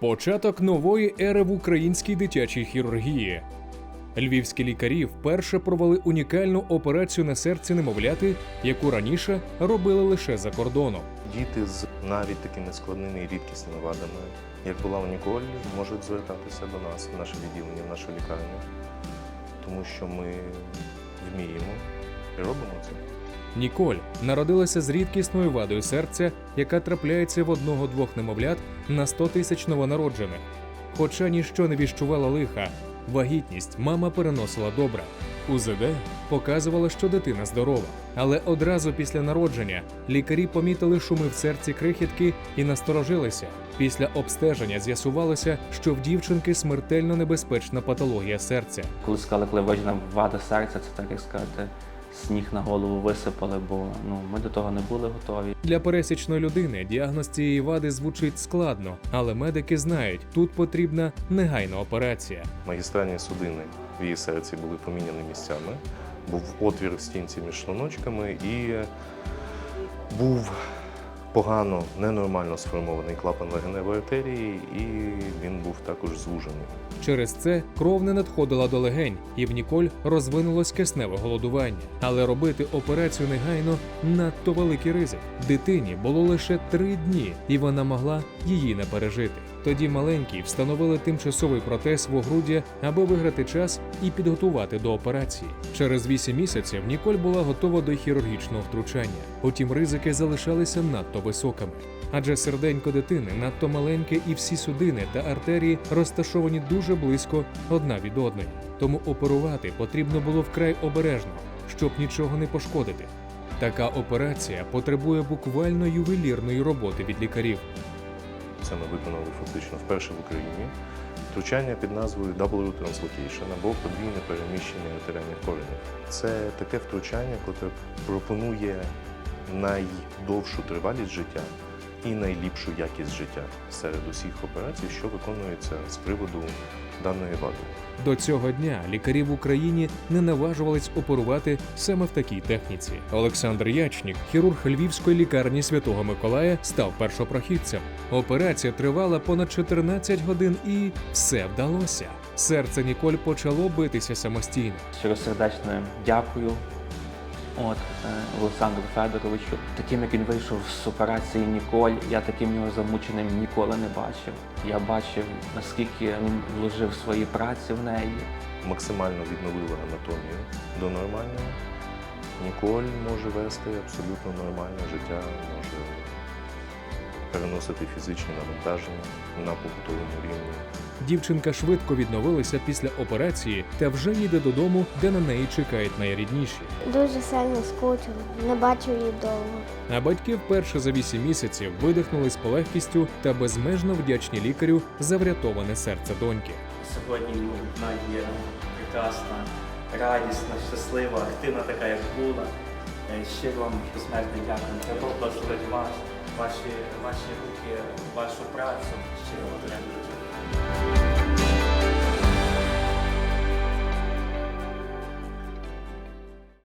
Початок нової ери в українській дитячій хірургії. Львівські лікарі вперше провели унікальну операцію на серці немовляти, яку раніше робили лише за кордоном. Діти з навіть такими складними і рідкісними вадами, як була у Ніколь, можуть звертатися до нас в наше відділення, в нашу лікарню, тому що ми вміємо і робимо це. Ніколь народилася з рідкісною вадою серця, яка трапляється в одного-двох немовлят на 100 тисяч новонароджених. Хоча ніщо не віщувала лиха, вагітність мама переносила добре. УЗД показувало, що дитина здорова. Але одразу після народження лікарі помітили шуми в серці крихітки і насторожилися. Після обстеження з'ясувалося, що в дівчинки смертельно небезпечна патологія серця. Коли сказали, коли виявлена вада серця, це так як сказати, сніг на голову висипали, бо ну ми до того не були готові. Для пересічної людини діагноз цієї вади звучить складно, але медики знають, тут потрібна негайна операція. Магістральні судини в її серці були поміняні місцями, був отвір в стінці між шлуночками і був погано, ненормально сформований клапан легеневої артерії, і він був також звужений. Через це кров не надходила до легень, і в Ніколь розвинулось кисневе голодування. Але робити операцію негайно надто великий ризик. Дитині було лише три дні, і вона могла її не пережити. Тоді маленькій встановили тимчасовий протез в огруддя, аби виграти час і підготувати до операції. Через вісім місяців Ніколь була готова до хірургічного втручання. Утім, ризики залишалися надто високими. Адже серденько дитини надто маленьке і всі судини та артерії розташовані дуже близько одна від одної. Тому оперувати потрібно було вкрай обережно, щоб нічого не пошкодити. Така операція потребує буквально ювелірної роботи від лікарів. Це ми виконали фактично вперше в Україні. Втручання під назвою Double Translocation або подвійне переміщення артеріальних коренів. Це таке втручання, яке пропонує найдовшу тривалість життя і найліпшу якість життя серед усіх операцій, що виконуються з приводу даної вади. До цього дня лікарі в Україні не наважувались оперувати саме в такій техніці. Олександр Ячнік, хірург Львівської лікарні Святого Миколая, став першопрохідцем. Операція тривала понад 14 годин, і все вдалося. Серце Ніколь почало битися самостійно. Щиросердечно дякую. От е, Олександру Федоровичу. Таким як він вийшов з операції Ніколь, я таким його замученим ніколи не бачив. Я бачив, наскільки він вложив свої праці в неї. Максимально відновила анатомію до нормального. Ніколь може вести абсолютно нормальне життя, може переносити фізичні навантаження на побутовому рівні. Дівчинка швидко відновилася після операції та вже їде додому, де на неї чекають найрідніші. Дуже сильно скучив, не бачив її довго. А батьки вперше за вісім місяців видихнули з полегкістю та безмежно вдячні лікарю за врятоване серце доньки. Сьогодні ну, вона є прекрасна, радісна, щаслива, активна така, як була. Е, Щиро вам безмежно дякую. Хай Бог благословить вас, ваші, ваші руки, вашу працю. Щиро.